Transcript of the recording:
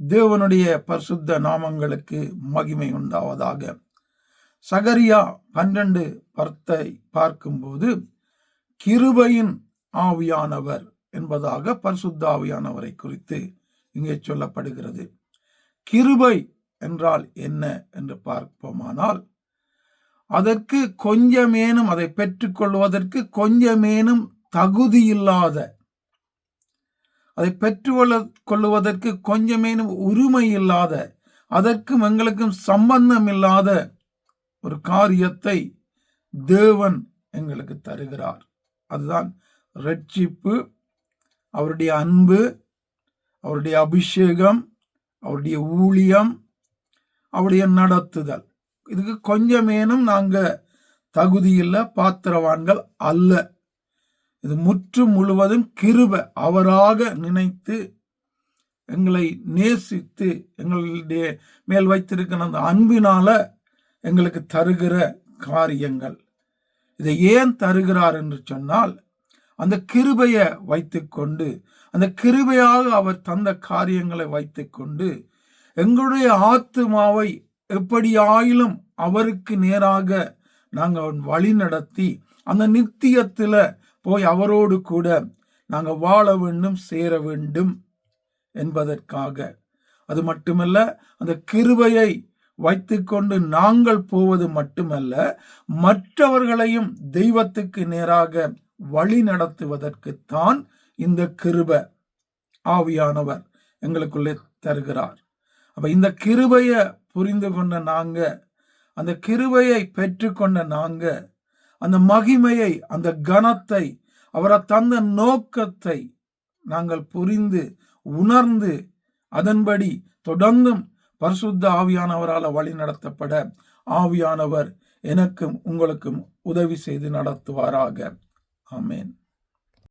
தேவனுடைய பரிசுத்த நாமங்களுக்கு மகிமை உண்டாவதாக. சகரியா பன்னெண்டு பர்த்தை பார்க்கும்போது கிருபையின் ஆவியானவர் என்பதாக பரிசுத்த ஆவியானவரை குறித்து இங்கே சொல்லப்படுகிறது. கிருபை என்றால் என்ன என்று பார்ப்போமானால் அதற்கு கொஞ்சமேனும் அதை பெற்றுக்கொள்வதற்கு கொஞ்சமேனும் தகுதி இல்லாத அதை பெற்றுக்கொள்ள கொள்ளுவதற்கு கொஞ்சமேனும் உரிமை இல்லாத அதற்கும் எங்களுக்கும் சம்பந்தம் இல்லாத ஒரு காரியத்தை தேவன் எங்களுக்கு தருகிறார். அதுதான் ரட்சிப்பு அவருடைய அன்பு அவருடைய அபிஷேகம் அவருடைய ஊழியம் அவருடைய நடத்துதல். இதுக்கு கொஞ்சமேனும் நாங்கள் தகுதியில் பாத்திரவான்கள் அல்ல. இது முற்றும் முழுவதும் கிருப அவராக நினைத்து எங்களை நேசித்து எங்களுடைய மேல் வைத்திருக்கிற அந்த அன்பினால எங்களுக்கு தருகிற காரியங்கள். இதை ஏன் தருகிறார் என்று சொன்னால் அந்த கிருபையை வைத்துக்கொண்டு அந்த கிருபையாக அவர் தந்த காரியங்களை வைத்துக்கொண்டு எங்களுடைய ஆத்துமாவை எப்படியாயிலும் அவருக்கு நேராக நாங்கள் வழி நடத்தி அந்த நித்தியத்தில் போய் அவரோடு கூட நாங்கள் வாழ வேண்டும் சேர வேண்டும் என்பதற்காக. அது மட்டுமல்ல அந்த கிருபையை வைத்துக்கொண்டு நாங்கள் போவது மட்டுமல்ல மற்றவர்களையும் தெய்வத்துக்கு நேராக வழி நடத்துவதற்குத்தான் இந்த கிருப ஆவியானவர் எங்களுக்குள்ளே தருகிறார். அப்ப இந்த கிருபையை புரிந்து கொண்ட நாங்க அந்த கிருபையை பெற்றுக்கொண்ட நாங்க அந்த மகிமையை அந்த கனத்தை அவரை தந்த நோக்கத்தை நாங்கள் புரிந்து உணர்ந்து அதன்படி தொடர்ந்தும் பரிசுத்த ஆவியானவரால் வழி நடத்தப்பட ஆவியானவர் எனக்கும் உங்களுக்கும் உதவி செய்து நடத்துவாராக. ஆமேன்.